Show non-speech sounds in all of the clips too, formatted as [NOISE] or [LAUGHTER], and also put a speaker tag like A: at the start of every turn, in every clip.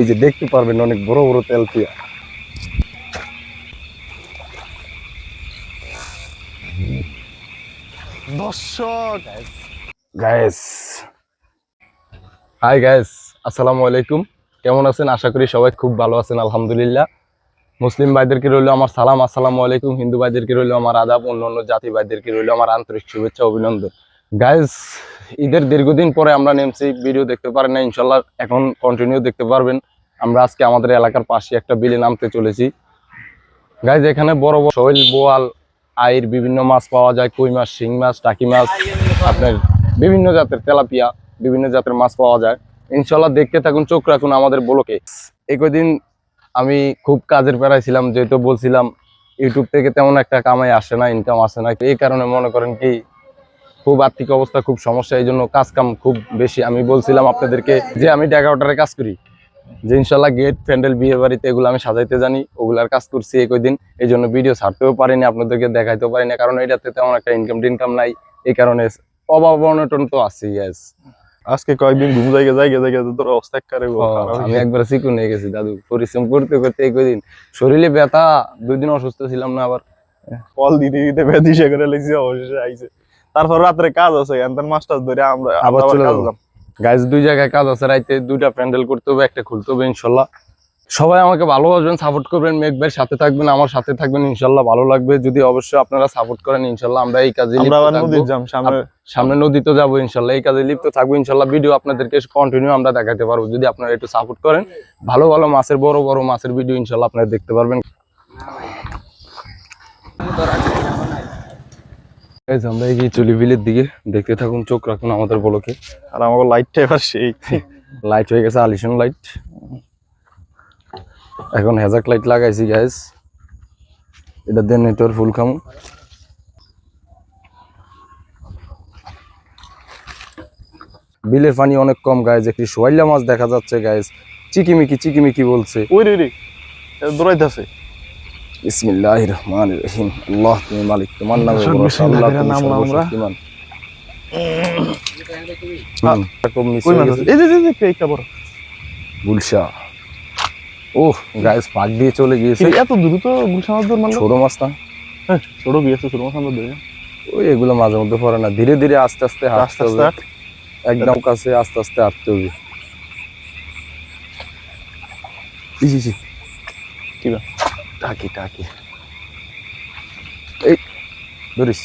A: এই যে দেখতে পারবেন অনেক বড় বড় তেলপিয়া
B: দর্শক
A: গায়েস হাই গায়েস আসসালামু আলাইকুম। কেমন আছেন? আশা করি সবাই খুব ভালো আছেন আলহামদুলিল্লাহ। মুসলিম ভাইদেরকে রইল আমার সালাম আসসালামু আলাইকুম। হিন্দু ভাইদেরকে রইল আমার আদাব অন্য অন্য জাতি ভাইদেরকে রইল আমার আন্তরিক শুভেচ্ছা অভিনন্দন। গায়েস ঈদের দীর্ঘদিন পরে আমরা নেমছি, ভিডিও দেখতে পারেন না ইনশাল্লাহ এখন কন্টিনিউ দেখতে পারবেন। আমরা আজকে আমাদের এলাকার পাশে একটা বিলে নামতে চলেছি। গাইজ এখানে বড় বড় শৈল, বোয়াল, আইর, বিভিন্ন মাছ পাওয়া যায়, কই মাছ, শিং মাছ, টাকি মাছ, আপনার বিভিন্ন জাতের তেলাপিয়া, বিভিন্ন জাতের মাছ পাওয়া যায়। ইনশাল্লাহ দেখতে থাকুন, চোখ রাখুন আমাদের ব্লকে। এই কদিন আমি খুব কাজের পেরাই ছিলাম, যেহেতু বলছিলাম, ইউটিউব থেকে তেমন একটা কামাই আসে না ইনকাম আসে না। এই কারণে মনে করেন কি খুব আর্থিক অবস্থা খুব সমস্যা এই জন্য কাজ কাম খুব বেশি। আমি বলছিলাম আপনাদেরকে যে আমি ডেকা অর্ডারে কাজ করি। যে ইনশাল্লাহ গেট প্যান্ডেল বিয়ে বাড়িতে এগুলো আমি সাজাইতে জানি ওগুলার কাজ করছি এই কদিন এই জন্য ভিডিও ছাড়তেও পারিনি আপনাদেরকে দেখাইতেও পারিনি কারণ এটাতে তেমন একটা ইনকাম টিনকাম নাই। এই কারণে অভাব অনটন তো আছে গ্যাস
B: আজকে কয়েকদিন ঘুম জায়গা জায়গা জায়গা তোর অবস্থা করে
A: আমি একবার চিকুন হয়ে গেছি দাদু। পরিশ্রম করতে করতে এই কদিন শরীরে ব্যথা দুই দিন অসুস্থ ছিলাম না আবার।
B: কল দিতে দিতে বেদিশে করে লেগেছি অবশেষে আইছে। তারপর রাত্রে কাজ আছে এনতেন মাস্টার ধরে আমরা
A: আবার চলে
B: কাজ
A: যাব। গাইজ দুই জায়গায় কাজ আছে রাইতে দুইটা প্যান্ডেল করতে হবে একটা খুলতে হবে ইনশাল্লাহ। সবাই আমাকে ভালোবাসবেন সাপোর্ট করবেন মেঘ ভাইয়ের সাথে থাকবেন আমার সাথে থাকবেন ইনশাল্লাহ ভালো লাগবে। যদি অবশ্যই আপনারা সাপোর্ট করেন ইনশাল্লাহ আমরা এই কাজে
B: সামনে
A: নদীতে যাব ইনশাল্লাহ এই কাজে লিপ্ত থাকব। ইনশাল্লাহ ভিডিও আপনাদেরকে কন্টিনিউ আমরা দেখাতে পারব। যদি আপনারা একটু সাপোর্ট করেন ভালো ভালো মাছের বড় বড় মাছের ভিডিও ইনশাল্লাহ আপনারা দেখতে পারবেন। Guys, আমরা এগিয়ে চলি বিলের দিকে দেখতে থাকুন চোখ রাখুন আমাদের বলকে।
B: আর আমাকে লাইটটা এবার সেই।
A: লাইট হয়ে গেছে আলিশন লাইট এখন হেজাক লাইট লাগাইছি গ্যাস এটা দেন নেটওয়ার্ক ফুল খামু। বিলের পানি অনেক কম গায়ে একটি সোয়াইলা মাছ দেখা যাচ্ছে গায়েস চিকিমিকি চিকিমিকি বলছে।
B: ওই রে রে দৌড়াইতেছে
A: বিসমিল্লাহ রহমান রহিম আল্লাহ তুমি মালিক তোমার নামে আল্লাহ তুমি। সর্বশক্তিমান।
B: মাছ
A: গেছে।
B: আছে? এই যে এই যে একটা বড়
A: গুলশা ও গায়েস পাক দিয়ে চলে গিয়েছে
B: এত দ্রুত গুলশা মাছ ধর
A: ছোট মাছ না
B: হ্যাঁ, ছোট গিয়েছে ছোট মাছ আমরা ধরে
A: ওই এগুলো মাঝে মধ্যে পড়ে না ধীরে ধীরে আস্তে আস্তে হাঁটতে
B: আস্তে আস্তে
A: একদম কাছে আস্তে আস্তে হাঁটতে হবে।
B: কি বা?
A: টাকি টাকি এই ধরিস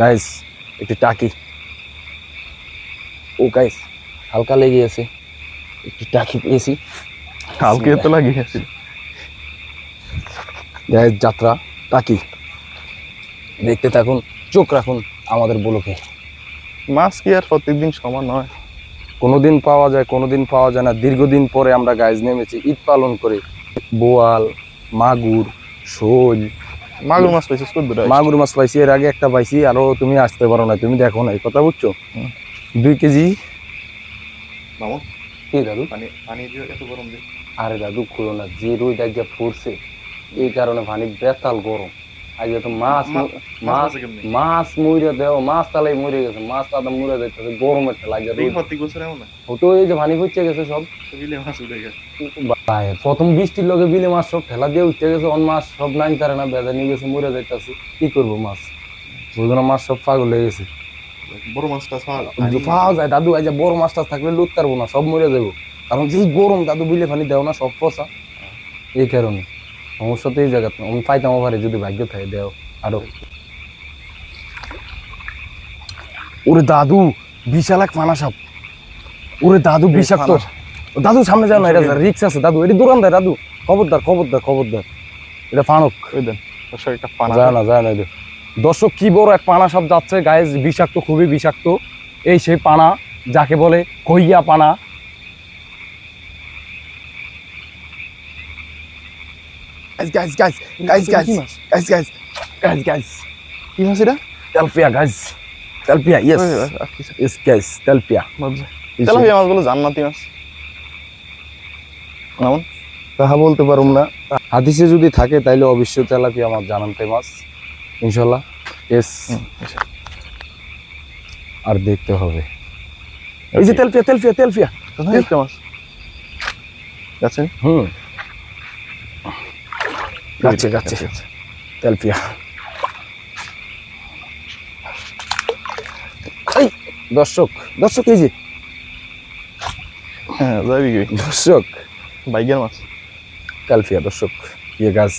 A: গাইস একটি টাকি। ও গাইস হালকা লেগে আছে। একটি টাকি পেয়েছি।
B: কালকে তো লাগিয়েছিল
A: গাইস যাত্রা টাকি। দেখতে থাকুন চোখ রাখুন আমাদের বলকে।
B: মাছ কি আর প্রত্যেকদিন সমান নয়
A: কোনোদিন পাওয়া যায় কোনোদিন পাওয়া যায় না। দীর্ঘদিন পরে আমরা গাইজ নেমেছি ঈদ পালন করে। বোয়াল মাগুর শোল।
B: মাগুর মাছ পাইছিস কত
A: মাগুর মাছ পাইছি এর আগে একটা পাইছি আরও তুমি আসতে পারো না তুমি দেখো না এই কথা বুঝছ? দুই কেজি।
B: মামু?
A: কি দাদু?
B: পানি পানি দিয়ে এত গরম
A: আরে দাদু খুলো না যে রোদ ফুরছে এই কারণে পানি বেতাল গরম। আজকে তো মাছ মাছ মাছ মরে দেও মাছ তালাই মরে গেছে মাছ তাদের মরে যাইতেছে গরম একটা লাগে হতো এই যে পানি পড়ছে গেছে সব।
B: বিলে মাছ উঠে গেছে।
A: ভাই, প্রথম বৃষ্টির লগে বিলে মাছ সব ঠেলা দিয়ে উঠতে গেছে অন মাছ সব নাই তারে না বেজা নিয়ে গেছে মরে যাইতেছে। কি করব মাছ? বুঝলো না মাছ সব পাগল হয়ে গেছে।
B: বড় মাছটা
A: পাওয়া যায় দাদু আজ বড় মাছটা থাকলে লুট পারব না সব মরে যাব কারণ যেই গরম দাদু বিলে পানি দেও না সব পচা। এই কারণে। সমস্যা তো এই জায়গা আমি পাইতাম পারে যদি ভাগ্য থাকে দেও। আরও। ওরে দাদু বিশাল এক ফানা সাপ। ওরে দাদু বিষাক্ত। দাদু সামনে যাও না এটা রিক্স আছে। দাদু এটি দূরান দেয় দাদু। খবরদার খবরদার খবরদার। এটা ফানক।
B: ওই দেন দর্শক একটা পানা
A: যায় না যায় না দর্শক কি বড় এক পানা সাপ যাচ্ছে। গায়ে বিষাক্ত খুবই বিষাক্ত। এই সেই পানা যাকে বলে কইয়া পানা। Guys guys guys guys
B: কি
A: guys
B: মাছ?
A: guys guys guys guys.
B: কি মাছ এটা
A: তেলপিয়া guys. তেলপিয়া
B: আর কিছু
A: yes guys তেলপিয়া
B: মাছগুলো জান্নাতি মাছ। কেমন
A: তাহা বলতে পারুম না। হাদিসে যদি থাকে তাইলে অবশ্যই তেলাপিয়া আমার জানান্তে মাছ। ইনশাল্লাহ এস আর দেখতে হবে। এই যে তেলপিয়া তেলপিয়া তেলপিয়া
B: মাছ? যাচ্ছেন?
A: হুম। গাছে গাছে তেলপিয়া এই দর্শক দর্শক এই যে।
B: হ্যাঁ
A: দর্শক।
B: বাইকের মাছ।
A: তেলপিয়া দর্শক ইয়ে গাছ।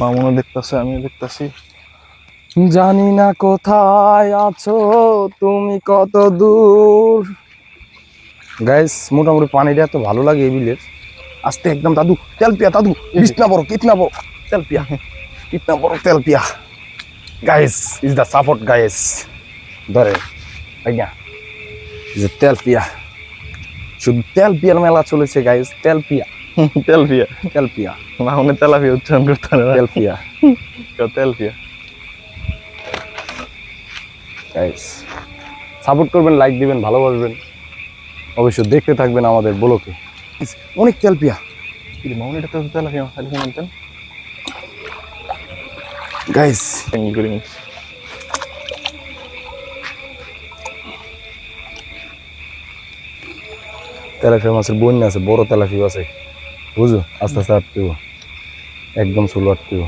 B: মামুনও দেখতাছে আমিও দেখতাছি।
A: জানি না কোথায় আছো তুমি কত দূর। গাইস মোটামুটি পানিটা এত ভালো লাগে এই বিলের আস্তে একদম দাদু তেল পিয়া দাদু কিতনা বড় কিতনা বড় তেল পিয়া কিতনা বড় তেল পিয়া। Guys is the support guys ধরে আজ্ঞা। ইজ তেল পিয়া? শুধু তেল পিয়ার মেলা চলেছে গাইস তেল পিয়া। [LAUGHS]
B: তেলপিয়া
A: তেল পিয়া
B: মামুনের তেলাপিয়া উচ্চারণ করতে পারে না।
A: তেল পিয়া
B: তেলপিয়া
A: গাইস সাপোর্ট করবেন লাইক দিবেন ভালোবাসবেন। অবশ্যই দেখতে থাকবেন আমাদের ব্লকে। অনেক তেল পিয়া
B: কি তো তেলাপিয়া খালি শুনতেন
A: গাইস
B: করে
A: তেলাপিয়া মাছের বন্যা আছে বড় তেলাপিয়া আছে। বুঝো? আস্তে আস্তে আটকেও একদম চলো আটকেও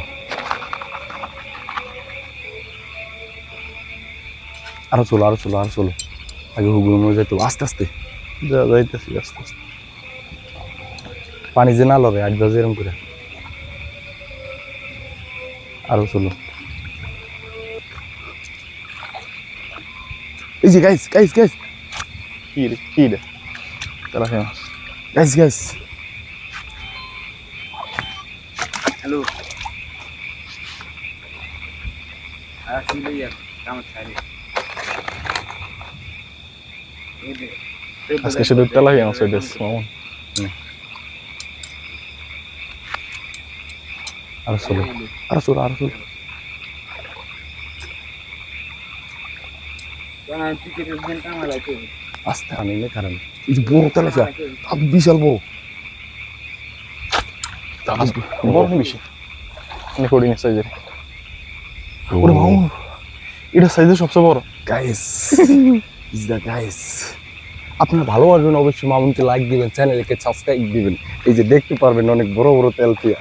A: আরও চলো আরও চলো আরও চলো। আগে হুগুলো মরে যেত আস্তে আস্তে।
B: যা যাইতেছি আস্তে আস্তে।
A: পানি যে না লড়ে আট বাজে এরম করে। আরও চলো। এই যে গাইস গাইস গাইস
B: কি রে কি রে? তেলাপিয়া মাছ
A: গাইস গাইস
C: আর কি ছাড়ি।
B: আজকে শুধু তেলাপিয়া মাছ হইতেছে মামুন
A: আরও চলো আরও চলো আরও চলো। আস্তে আনি নে কারণ এই যে বড় তেলাপিয়া বিশাল বড়
B: বড় বেশি অনেক কঠিন সাইজের। ওরে মামুন এটা সাইজের সবচেয়ে বড়।
A: গাইস ইজ দ্য গাইস আপনারা ভালোবাসবেন অবশ্যই মামুনকে লাইক দিবেন চ্যানেলকে সাবস্ক্রাইব দিবেন। এই যে দেখতে পারবেন অনেক বড় বড় তেলপিয়া।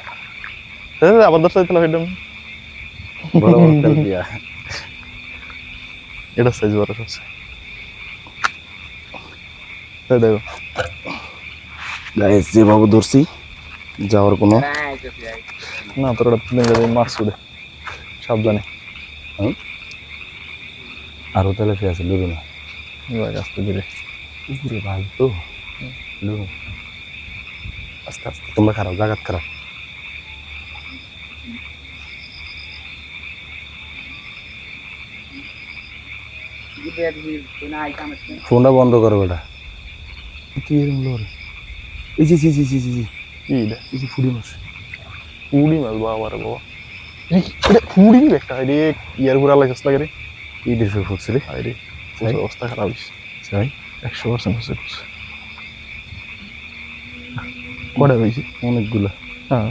B: আবার দশ তেলাপিয়া
A: বড় বড় [LAUGHS] তেলপিয়া।
B: এটা সাইজ বড় সবচেয়ে। দেখো।
A: গাইস যেভাবে ধরছি যাওয়ার কোনো
B: না তোর তুলে মাছ সাবধানে।
A: আরও তেলাপিয়া আছে লুরু না।
B: আস্তে ধীরে
A: উপরে ভাগ তো। লুরু আস্তে আস্তে। তোমরা খারাপ জাগাত খারাপ। ফোনটা বন্ধ করো বেটা। কি এরকম লোর এই জি জি জি জি জি
B: এটা?
A: এই যে ফুড়ি মাছ।
B: পুড়ি মাছ বাবা বাবা। পুড়ি একটা রে ইয়ার লাগাস লাগে রে।
A: এই দেশে ফুটছে রে।
B: আরে অবস্থা খারাপ হয়েছে
A: তাই
B: একশো পার্সেন্ট হচ্ছে কটা হয়েছে
A: অনেকগুলা।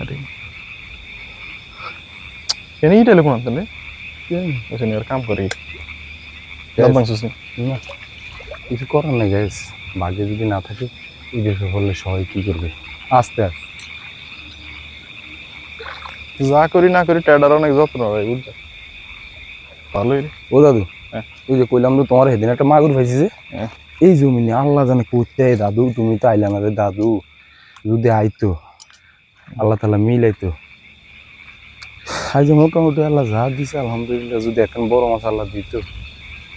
B: আরে এনে ইটা লেখুন আনতেন রে ওই আর কাম করে। না?
A: কিছু করার নাই ভাগ্যে যদি না থাকে এই দেশে হলে সবাই কি করবে? আস্তে আস্তে।
B: যা করি না করি ট্যাডার অনেক যত্ন হয় বুঝছ ভালোই
A: ও দাদু
B: হ্যাঁ।
A: ওই যে কইলাম তো তোমার সেদিন একটা মাগুর পাইছি যে।
B: হ্যাঁ।
A: এই জমিনে আল্লাহ জানে করতে দাদু তুমি তো আইলা না রে দাদু। যদি আইতো আল্লাহ তালা মিলাইতো। আজ মোটামুটি আল্লাহ যা দিছে আলহামদুলিল্লাহ। যদি এখন বড় মাছ আল্লাহ দিত।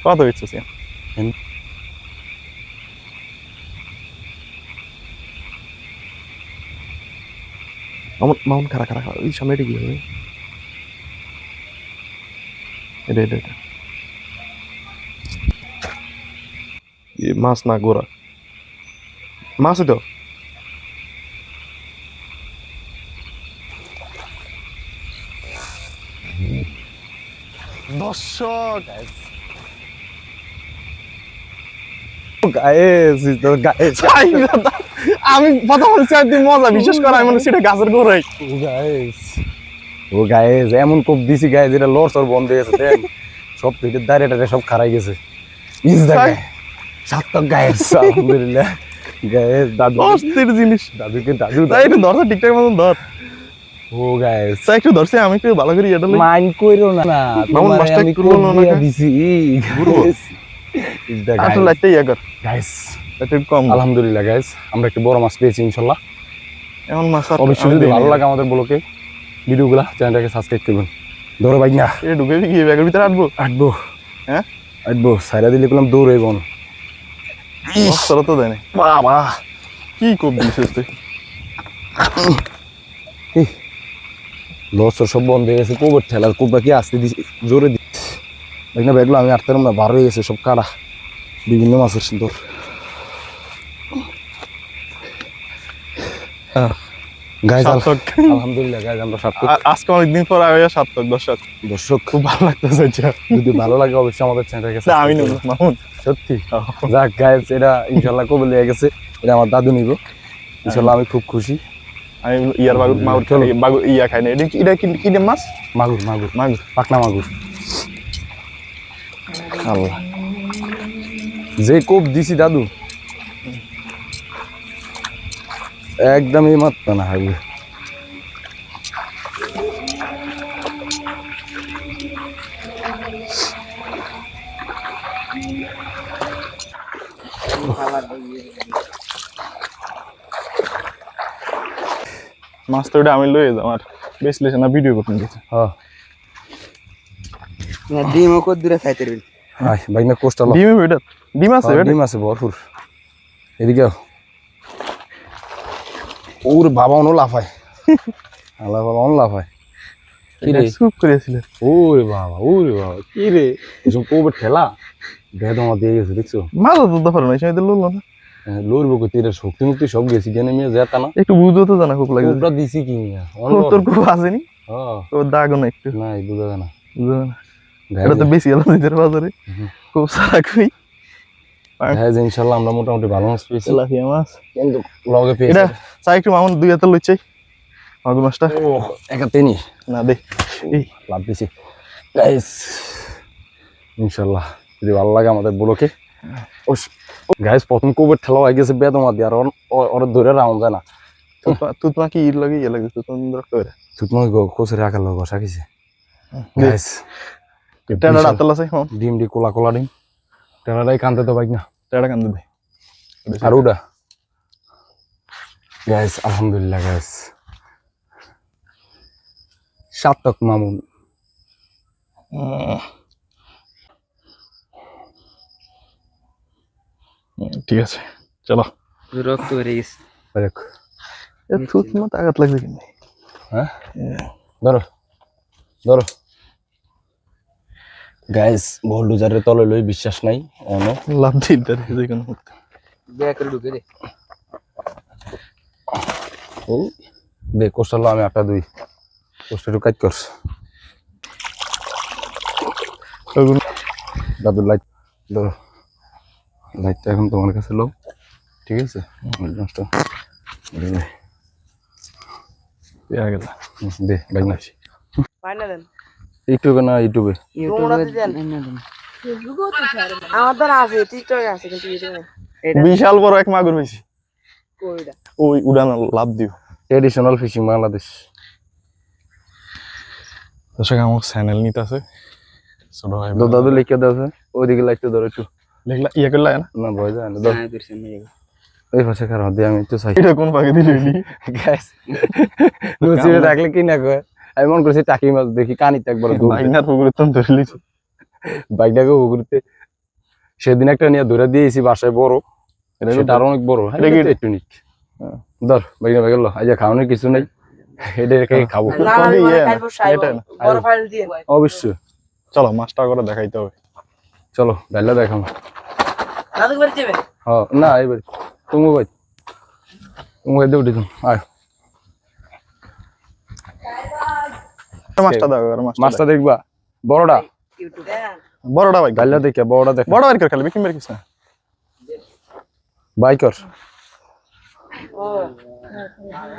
B: কত হচ্ছে সে মামুন খারা খারা সামনে এটা কি হবে? এটা এটা এটা মাছ না গোড়া? মাছ তো দর্শক আমি কথা বলছি মজা বিশেষ করে আমি মনে এটা গাছের গোড়াই
A: ও গায়েস। ও গায়েস এমন কোপ দিছি এটা লড় সর বন্ধ হয়ে গেছে দেন সব পেটের দাঁড়িয়ে সব খারাই গেছে। ইস গায়েস আলহামদুলিল্লাহ। গায়েস দাদু
B: অস্থির জিনিস।
A: দাদুকে দাদু
B: তাই একটু ধরছে ঠিকঠাক মতন ধর।
A: ও
B: তাই একটু ধরছে আমি একটু ভালো করে এটা
A: মাইন্ড কইরো না। না
B: মামুন মাস্টার করল
A: কোপ
B: না
A: দিছি।
B: আসলে লাইটটা ইয়া কর।
A: গাইস
B: একটু কম
A: আলহামদুলিল্লাহ গাইস আমরা একটু বড় মাছ পেয়েছি ইনশাল্লাহ।
B: এমন মাছ
A: অবশ্যই যদি ভালো লাগে আমাদের ব্লগে ভিডিওগুলা চ্যানেলটাকে সাবস্ক্রাইব করবেন। ধরো বাইক না।
B: এটা ঢুকে গিয়ে ব্যাগের ভিতরে আটবো?
A: আটবো।
B: হ্যাঁ?
A: আটবো সাইরা দিলে করলাম দৌড়াইব না।
B: অস্ত্র তো দেয়
A: বাবা।
B: কি কোপ দিছিস তুই?
A: লস সব বন্ধ হয়ে গেছে কোবর ঠেলা কোবরা কি আসতে দিছি? জোরে দিচ্ছে বাইক না ব্যাগলো আমি আটতে না বার হয়ে গেছে সব কাটা বিভিন্ন মাছের সুন্দর।
B: সার্থক।
A: আলহামদুলিল্লাহ আমরা
B: আজকে অনেকদিন পর সার্থক দর্শক।
A: দর্শক।
B: খুব ভালো লাগতেছে।
A: যদি ভালো লাগে অবশ্যই আমাদের চ্যানেলটাকে
B: আমি। মামুন।
A: সত্যি? যাক গাইজ এটা ইনশাল্লাহ কবে লেগে গেছে। এটা আমার দাদু নিব। ইনশাল্লাহ আমি খুব খুশি।
B: আমি ইয়ার বাগুর মাগুর
A: চলো।
B: বাগুর ইয়া খাই না। এটা কি- এটা কি কি মাছ?
A: মাগুর মাগুর।
B: মাগুর।
A: পাকনা মাগুর।
B: আল্লাহ।
A: যে কোপ দিছি দাদু একদম এই মাত্র না হাইবে
B: মাছ তো আমি লয়ে যাও আর বেশলেছে না ভিডিও করতে দিতে
A: হ্যাঁ
C: ডিমও কত দূরে খাইতে পারবি?
A: আয় বাইক না কোস্টাল
B: ডিমে ডিম আছে
A: ডিম আছে ভরপুর। এদিকে। ওর বাবা অন্য লাফায়। আল্লাহ বাবা অন্য লাফায়। কি রে?
B: করেছিল
A: ওরে বাবা ওরে বাবা কি রে? এসব কোবে ঠেলা? বেদমা দিয়ে গেছে দেখছ?
B: মাছ তো দফার নাই সেই লড়লো না।
A: লড়বো কই? তীরের শক্তি মুক্তি সব গেছি কেন মেয়ে যেতা না।
B: একটু বুঝতে তো জানা খুব লাগে।
A: কোবরা দিছি কি মিয়া?
B: তোর খুব আসেনি
A: হ্যাঁ।
B: তোর দাগও না একটু।
A: নাই বুঝা না।
B: এটা তো বেশি নিজের বাজারে। খুব সারা কই।
A: হ্যাঁ আমরা মোটামুটি ভালো মাছ পেয়েছি।
B: তেলাপিয়া মাছ।
A: কিন্তু লগে পেয়েছি।
B: এটা চাই একটু মামুন দুই হাতে লইছে। মাগুর মাছটা।
A: ও একা তেনি।
B: না দে। এই।
A: লাভ দিছি। গাইস যদি ভালো লাগে আমাদের ব্লকে গাইস প্রথম ঠেলা হয়ে গেছে বেদমা দিয়ে আর ওর- ও- ওর ধরে রাউন্ড যায় না।
B: ইট লাগে ইয়ে লাগে
A: তুতমা কোসে রাখার গাইস ডিম ডি কোলা কোলা ডিম। টেনাটাই কানতে তো বাইক না।
B: টেনা কান্দে দে
A: আর ওটা গাইস আলহামদুলিল্লাহ গাইস সাতক মামুন।
B: ঠিক আছে চলো।
C: রক্ত বেরিয়ে গেছে।
A: দেখ
B: তুই তোমার আঘাত লাগছে কিন্তু
A: হ্যাঁ? ধরো। ধরো। গাইস বোল্ডুজারের তলে লই বিশ্বাস নাই অনো
B: লাভ দিল তার যে কোনো মুহূর্তে
C: ব্যাগ করে ঢুকে দে।
A: ও দে কোস্টাল আমি আটা দুই। কোস্টাল কাজ করছ।
B: ওগুলো
A: দাদু লাইট ধরো লাইটটা এখন তোমার কাছে লো। ঠিক আছে? নষ্ট
B: গেল
A: দে বাইক না
D: পাইনা দেন
A: ইউটিউবে না ইউটিউবে?
D: দ্বারা আছে টিকটকে আছে কিন্তু ইউটিউবে
B: বিশাল বড় এক মাগুর হয়েছে
D: কইটা
B: ওই উড়ান লাভ দিও।
A: Traditional fishing Bangladesh.
B: দর্শক আমার চ্যানেল নিতে আছে। ছোট ভাই
A: দাদু লিখে দেওয়া আছে। ওইদিকে লাইটটা ধরো একটু।
B: লেখলা ইয়া করলা না?
A: না ভয় যায় না
C: হ্যাঁ করছেন
A: এই পাশে খারাপ দিয়ে আমি একটু চাই।
B: এটা কোন পাকে দিলি? [LAUGHS]
A: গ্যাস [LAUGHS] লুচিবে থাকলে কি না কয়? আমি মন করছি টাকি মাছ দেখি কানিতে একবার
B: বাইনার পুকুরে তো ধরলি
A: বাইকটাকে ঘুরতে সেদিন একটা নিয়ে ধরে দিয়েছি বাসায় বড়। সেটা আরও অনেক বড়। হ্যাঁ,
B: এটা কি-
A: এটা একটু নিক। ধর বাইক না গেল আজ খাওয়ানোর কিছু নেই এটা রেখে খাব।
B: ইয়ে
A: অবশ্যই।
B: চলো মাছটা করে দেখাইতে হবে।
A: চলো ডাইলা দেখাবো হ্যাঁ না এবার তুমি ভাই তুমি ভাই দেউটি তুমি আয়।
B: মাছটা দাও মাছটা
A: মাছটা দেখবা। বড়টা।
B: বড়টা ভাই
A: দেখে বড়টা দেখ।
B: বড়
A: বাইকর।
D: ও।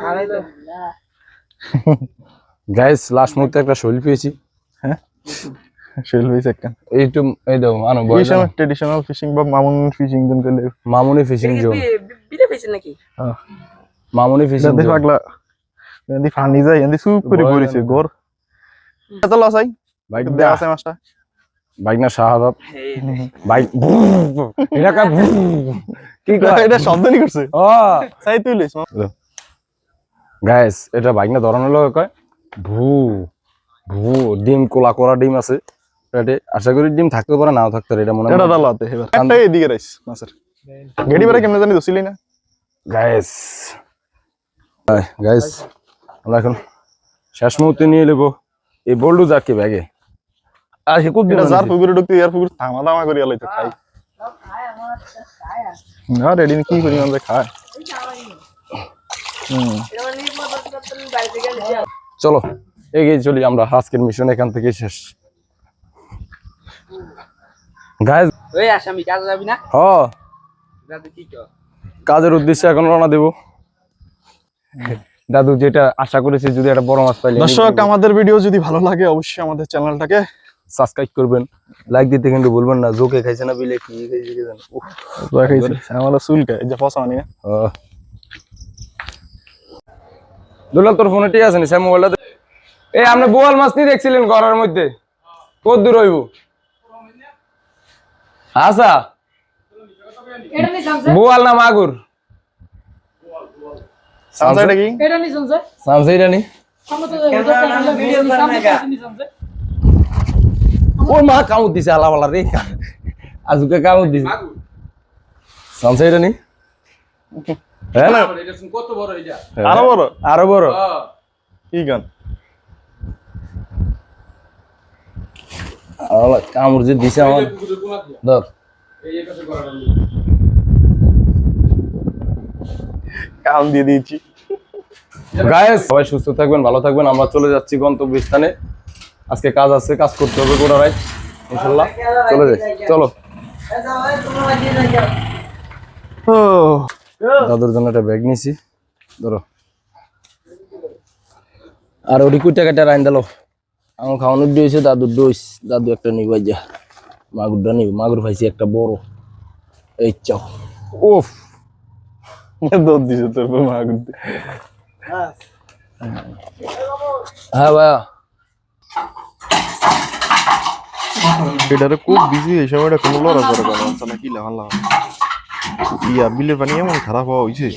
D: ভালোই তো।
A: গাইস লাস্ট মুহূর্তে একটা শৈল পেয়েছি।
B: শেল হয়েছে একটা।
A: এইটু এই দাও আনো
B: এই ট্রেডিশনাল ফিশিং বা মামুন ফিশিং জন করলে।
A: মামুনি ফিশিং জোন।
D: নাকি?
A: মামুনি ফিশিং
B: ফানি যায় এন্দি সুপ করে
A: লাগে।
B: লস আই
A: বাইক
B: দেয়া। আছে মাছটা
A: বাইক না শাহাদাত। বাইক এটা কা কি কয়?
B: এটা শব্দ নি করছে।
A: ও।
B: সাই তুই লইছ
A: গাইস এটা বাইক না ধরানোর লোক কয়? ভু ভু ডিম কোলা কোলা ডিম আছে। এটাতে আশা করি ডিম থাকতে পারে নাও থাকতে পারে এটা মনে
B: এটা দালাতে এবার। একটা এদিকে রাইস মাছের। গেডি বেড়া কেমনে জানি দছিলি না।
A: গাইস গাইস আমরা এখন শেষ মুহূর্তে নিয়ে নেব। এই বল্ডু যাকে ব্যাগে? আর হে খুব
B: এটা যার পুকুরে ঢুকতে ইয়ার পুকুর থামা দামা করি আলাইতো খাই। না রেডি কি করি আমরা খায়
D: নিয়ে
A: চলো এগিয়ে চলি আমরা আজকের মিশন এখান থেকে শেষ। গাইস
C: ওই আসামি কাজ যাবি না?
A: হ। কাজের উদ্দেশ্যে এখন রওনা দেব। দাদু যেটা আশা করেছি যদি একটা বড় মাছ পাইলে।
B: দর্শক আমাদের ভিডিও যদি ভালো লাগে অবশ্যই আমাদের চ্যানেলটাকে
A: সাবস্ক্রাইব করবেন। লাইক দিতে কিন্তু বলবেন না জোকে খাইছে না বিলে কি খাইছে কি জানো। উফ,
B: রাখাইছি আমরা চুলকা এই যে ফসা মানি না
A: দুলাল তোর ফোনে ঠিক আছে নি? স্যার মোবাইলটা এই আপনি বোয়াল মাছ নিয়ে দেখছিলেন ঘরের মধ্যে? কত দূর হইব? আচ্ছা।
E: এটা নি সামসে
A: বোয়াল না মাগুর?
B: সানসাইডে কি
E: এটা নি সামসে
A: সামসাইটা নি? ও মা কামুত দিছে আলা বালা রে। আজকে কামুত দিছে। সামসাইটা নি? হ্যাঁ না?
C: কত বড় এটা?
B: আরও বড়?
A: আরও বড়।
B: কি গান?
A: কামড় যে দিছে আমার ধর।
B: কাম দিয়ে দিয়েছি।
A: গায়েস সবাই সুস্থ থাকবেন, ভালো থাকবেন। আমরা চলে যাচ্ছি গন্তব্য স্থানে আজকে কাজ আছে, কাজ করতে হবে কোটারাই ইনশাল্লাহ চলে যাই। চলো। দাদুর জন্য একটা ব্যাগ নিছি ধরো। আর ওটি কুই টাকাটা রাইন দিলো। আমার খাওয়ানোর দিয়েছে, দাদুর দইস দাদু একটা নিবাই যা মাগুরটা নিব। মাগুর পাইছি একটা বড়। এই চাও। ওফ [LAUGHS] হ্যাঁ ভাইয়া।
B: এটারে খুব বিজি এই সময়টা কোনো লড়া করে কেন তাহলে কি ইয়া বিলের পানি এমন খারাপ হওয়া হয়েছে